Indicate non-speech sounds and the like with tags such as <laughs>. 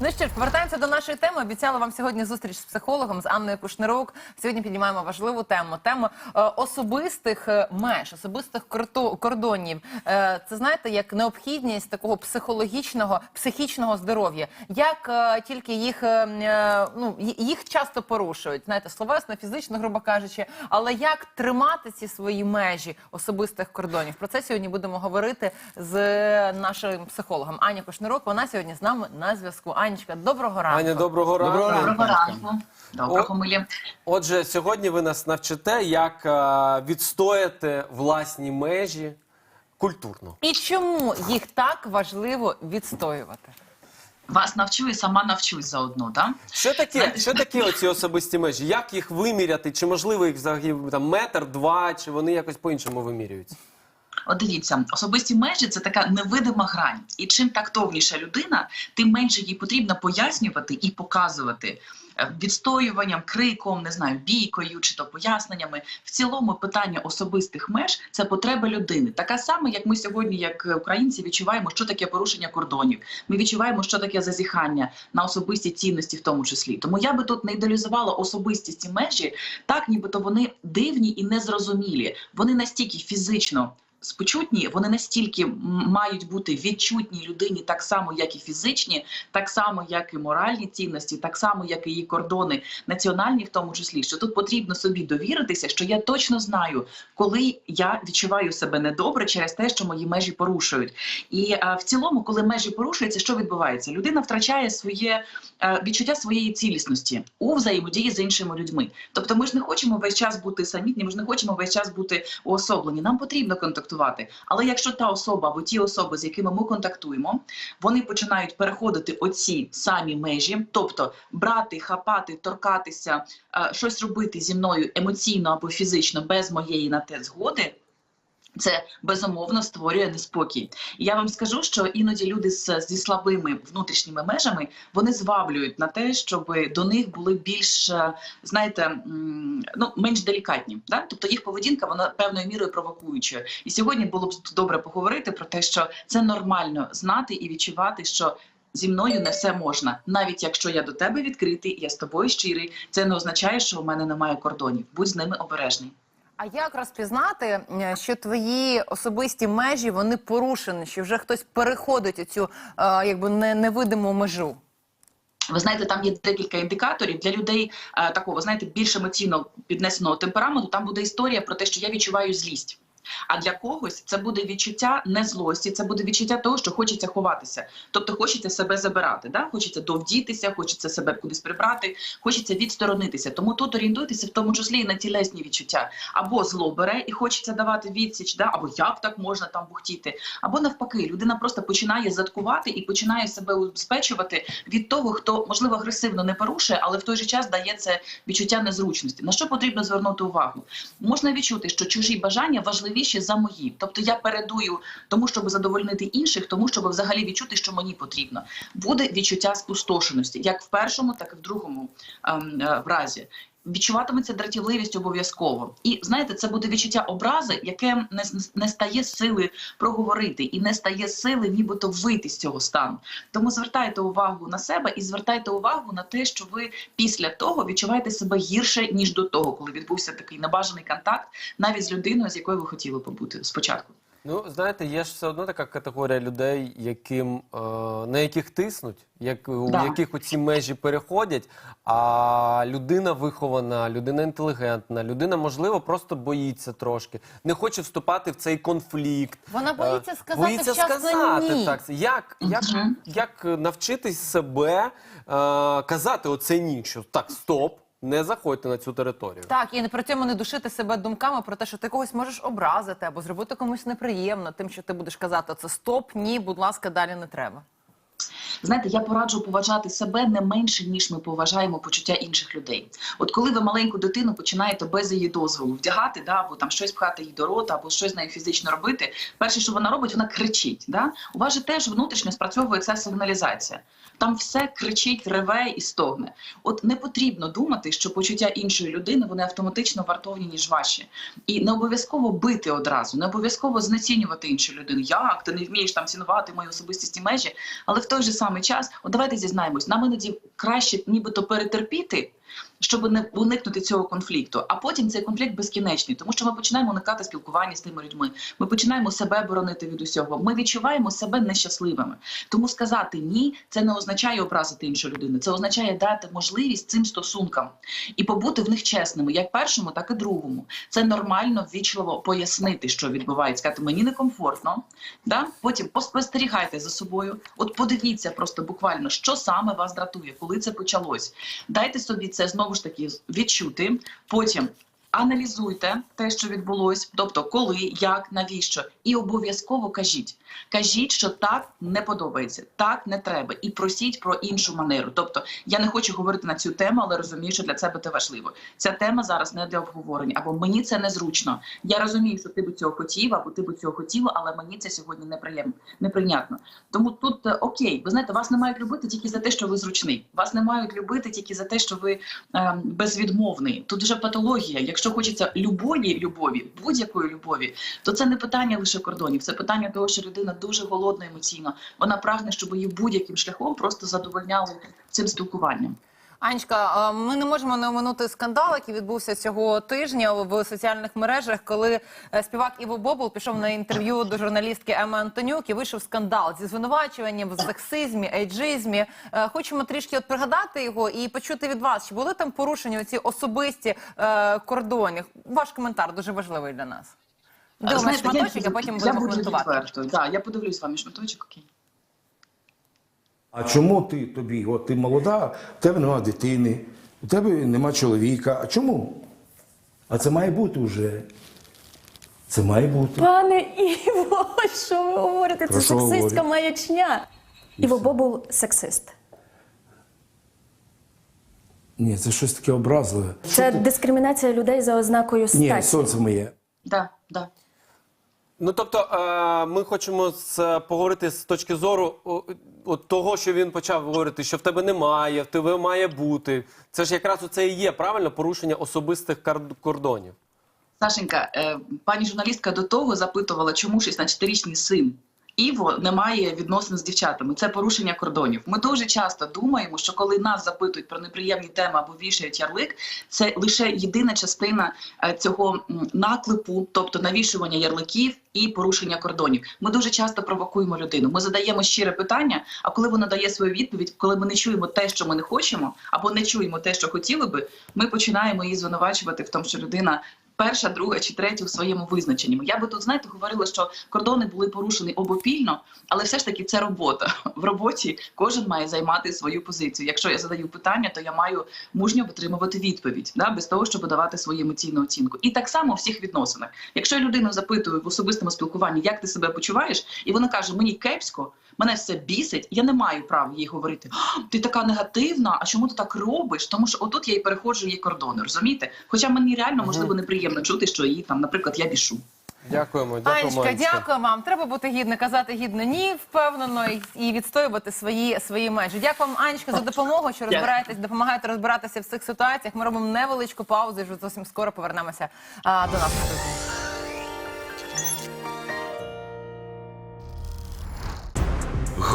Ну що ж, повертаємося до нашої теми. Обіцяла вам сьогодні зустріч з психологом з Анною Кушнирук. Сьогодні піднімаємо важливу тему тему е, особистих е, меж, особистих кордонів. Е, це знаєте, як необхідність такого психологічного, психічного здоров'я. Як е, тільки їх е, е, ну їх часто порушують, знаєте, словесно, фізично, грубо кажучи, але як тримати ці свої межі особистих кордонів? Про це сьогодні будемо говорити з нашим психологом Аня Кушнирук. Вона сьогодні з нами на зв'язку. Анечка, доброго ранку. Аня, доброго ранку. Доброго ранку. Доброго ранку. Доброго милі. Отже, сьогодні ви нас навчите, як е, відстояти власні межі культурно. І чому їх так важливо відстоювати? Вас навчу і сама навчусь заодно, так? Що таке, що таке оці особисті межі? Як їх виміряти? Чи можливо їх взагалі там метр, два, чи вони якось по-іншому вимірюються? От дивіться, особисті межі це така невидима грань. І чим тактовніша людина, тим менше їй потрібно пояснювати і показувати. Е, Відстоюванням, криком, не знаю, бійкою чи то поясненнями. В цілому питання особистих меж це потреба людини. Така сама, як ми сьогодні, як українці, відчуваємо, що таке порушення кордонів. Ми відчуваємо, що таке зазіхання на особисті цінності, в тому числі. Тому я би тут не ідеалізувала особисті ці межі, так нібито вони дивні і незрозумілі. Вони настільки фізично. Спочутні, вони настільки мають бути відчутні людині, так само, як і фізичні, так само, як і моральні цінності, так само, як і її кордони, національні, в тому числі, що тут потрібно собі довіритися, що я точно знаю, коли я відчуваю себе недобре через те, що мої межі порушують. І е, в цілому, коли межі порушуються, що відбувається? Людина втрачає своє е, відчуття своєї цілісності у взаємодії з іншими людьми. Тобто, ми ж не хочемо весь час бути самітні, ми ж не хочемо весь час бути уособлені. Нам потрібно контактувати. Але якщо та особа або ті особи, з якими ми контактуємо, вони починають переходити оці самі межі, тобто брати, хапати, торкатися, е, щось робити зі мною емоційно або фізично без моєї на те згоди. Це безумовно створює неспокій. І я вам скажу, що іноді люди з, зі слабими внутрішніми межами вони зваблюють на те, щоб до них були більш, е, знаєте, ну менш делікатні. Да? Тобто їх поведінка вона певною мірою провокуючою. І сьогодні було б добре поговорити про те, що це нормально знати і відчувати, що. Зі мною не все можна, навіть якщо я до тебе відкритий, я з тобою щирий. Це не означає, що у мене немає кордонів. Будь з ними обережний. А як розпізнати, що твої особисті межі вони порушені, що вже хтось переходить цю е, якби не, невидиму межу? Ви знаєте, там є декілька індикаторів для людей е, такого, знаєте, більш емоційно піднесеного темпераменту. Там буде історія про те, що я відчуваю злість. А для когось це буде відчуття не злості, це буде відчуття того, що хочеться ховатися. Тобто хочеться себе забирати, да? хочеться довдітися, хочеться себе кудись прибрати, хочеться відсторонитися. Тому тут орієнтуйтеся в тому числі і на тілесні відчуття. Або зло бере і хочеться давати відсіч, да? або як так можна там бухтіти, або навпаки, людина просто починає заткувати і починає себе убезпечувати від того, хто можливо агресивно не порушує, але в той же час дає це відчуття незручності. На що потрібно звернути увагу? Можна відчути, що чужі бажання важливіші за мої. Тобто я передую тому, щоб задовольнити інших, тому щоб взагалі відчути, що мені потрібно. Буде відчуття спустошеності, як в першому, так і в другому ем, е, разі. Відчуватиметься дратівливість обов'язково, і знаєте, це буде відчуття образи, яке не, не стає сили проговорити і не стає сили, нібито вийти з цього стану. Тому звертайте увагу на себе і звертайте увагу на те, що ви після того відчуваєте себе гірше ніж до того, коли відбувся такий небажаний контакт, навіть з людиною, з якою ви хотіли побути спочатку. Ну, знаєте, є ж все одно така категорія людей, яким, е, на яких тиснуть, як, у Да. яких оці межі переходять, а людина вихована, людина інтелігентна, людина, можливо, просто боїться трошки, не хоче вступати в цей конфлікт. Вона Е, боїться сказати боїться сказати ні. так. Як, як, як навчитись себе е, казати оце ні, що так, стоп, не заходьте на цю територію. Так, і при цьому не душити себе думками про те, що ти когось можеш образити або зробити комусь неприємно, тим, що ти будеш казати це стоп, ні, будь ласка, далі не треба. Знаєте, я пораджу поважати себе не менше, ніж ми поважаємо почуття інших людей. От коли ви маленьку дитину починаєте без її дозволу вдягати, да, або там щось пхати їй до рота, або щось з нею фізично робити, перше, що вона робить, вона кричить. Да? У вас же теж внутрішньо спрацьовує ця сигналізація. Там все кричить, реве і стогне. От не потрібно думати, що почуття іншої людини вони автоматично вартовні, ніж ваші. І не обов'язково бити одразу, не обов'язково знецінювати іншу людину. Як ти не вмієш там цінувати мої особистісні межі? Але в той же самий час, от давайте зізнаємось, нам іноді краще нібито перетерпіти, щоб не уникнути цього конфлікту. А потім цей конфлікт безкінечний, тому що ми починаємо уникати спілкування з тими людьми. Ми починаємо себе боронити від усього. Ми відчуваємо себе нещасливими. Тому сказати ні, це не означає образити іншу людину. Це означає дати можливість цим стосункам і побути в них чесними, як першому, так і другому. Це нормально ввічливо пояснити, що відбувається. Сказати, мені некомфортно. Да? Потім поспостерігайте за собою. От подивіться просто буквально, що саме вас дратує, коли це почалось. Дайте собі це знову ж таки відчути. Потім аналізуйте те, що відбулось, тобто коли, як, навіщо, і обов'язково кажіть. Кажіть, що так не подобається, так не треба, і просіть про іншу манеру. Тобто, я не хочу говорити на цю тему, але розумію, що для себе це важливо. Ця тема зараз не для обговорення, або мені це незручно. Я розумію, що ти би цього хотів, або ти би цього хотіла, але мені це сьогодні неприємно, неприйнятно. Тому тут е, окей, ви знаєте, вас не мають любити тільки за те, що ви зручний. Вас не мають любити тільки за те, що ви е, безвідмовний. Тут вже патологія. Якщо хочеться любої любові, будь-якої любові, то це не питання лише кордонів, це питання того, що людина дуже голодна емоційно. Вона прагне, щоб її будь-яким шляхом просто задовольняли цим спілкуванням. Анечка, ми не можемо не оминути скандал, який відбувся цього тижня в соціальних мережах, коли е, співак Іво Бобул пішов на інтерв'ю до журналістки Еми Антонюк і вийшов скандал зі звинувачуванням в сексизмі, ейджизмі. Е, Хочемо трішки от пригадати його і почути від вас, чи були там порушені ці особисті е, кордони? Ваш коментар дуже важливий для нас. Дивимось Знаєте, шматочок, я, а потім я будемо буду коментувати. Да, я подивлюсь з вами шматочок. Окей. А чому ти тобі? От ти молода, в тебе нема дитини, у тебе нема чоловіка. А чому? А це має бути вже. Це має бути. Пане Іво, <laughs> що ви говорите? Про Це що сексистська говорю? маячня. Іво Бобул сексист. Ні, це щось таке образливе. Це дискримінація людей за ознакою Ні, статі. сонце моє. Да, да. Ну тобто, е, ми хочемо поговорити з точки зору того, що він почав говорити, що в тебе немає, в тебе має бути. Це ж якраз оце і є правильно порушення особистих кордонів. Сашенька, е, пані журналістка до того запитувала, чому 16-річний син Іво не має відносин з дівчатами. Це порушення кордонів. Ми дуже часто думаємо, що коли нас запитують про неприємні теми або вішають ярлик, це лише єдина частина е, цього наклепу, тобто навішування ярликів і порушення кордонів. Ми дуже часто провокуємо людину. Ми задаємо щире питання. А коли вона дає свою відповідь, коли ми не чуємо те, що ми не хочемо, або не чуємо те, що хотіли би, ми починаємо її звинувачувати в тому, що людина перша, друга чи третя у своєму визначенні. Я би тут, знаєте, говорила, що кордони були порушені обопільно, але все ж таки це робота. В роботі кожен має займати свою позицію. Якщо я задаю питання, то я маю мужньо витримувати відповідь, да, без того, щоб давати свою емоційну оцінку. І так само в всіх відносинах. Якщо я людину запитую в особистому спілкуванні, як ти себе почуваєш, і вона каже, мені кепсько. Мене все бісить, я не маю права їй говорити. Ти така негативна, а чому ти так робиш? Тому що отут я і переходжу її кордони, розумієте? Хоча мені реально можливо неприємно чути, що її там, наприклад, я бішу. Дякуємо, дякуємо. Анечка, дякую вам. Треба бути гідно, казати гідно ні, впевнено, і, і відстоювати свої, свої межі. Дякую вам, Анечка, за допомогу, що розбираєтесь, допомагаєте розбиратися в цих ситуаціях. Ми робимо невеличку паузу і вже зовсім скоро повернемося а, до нас.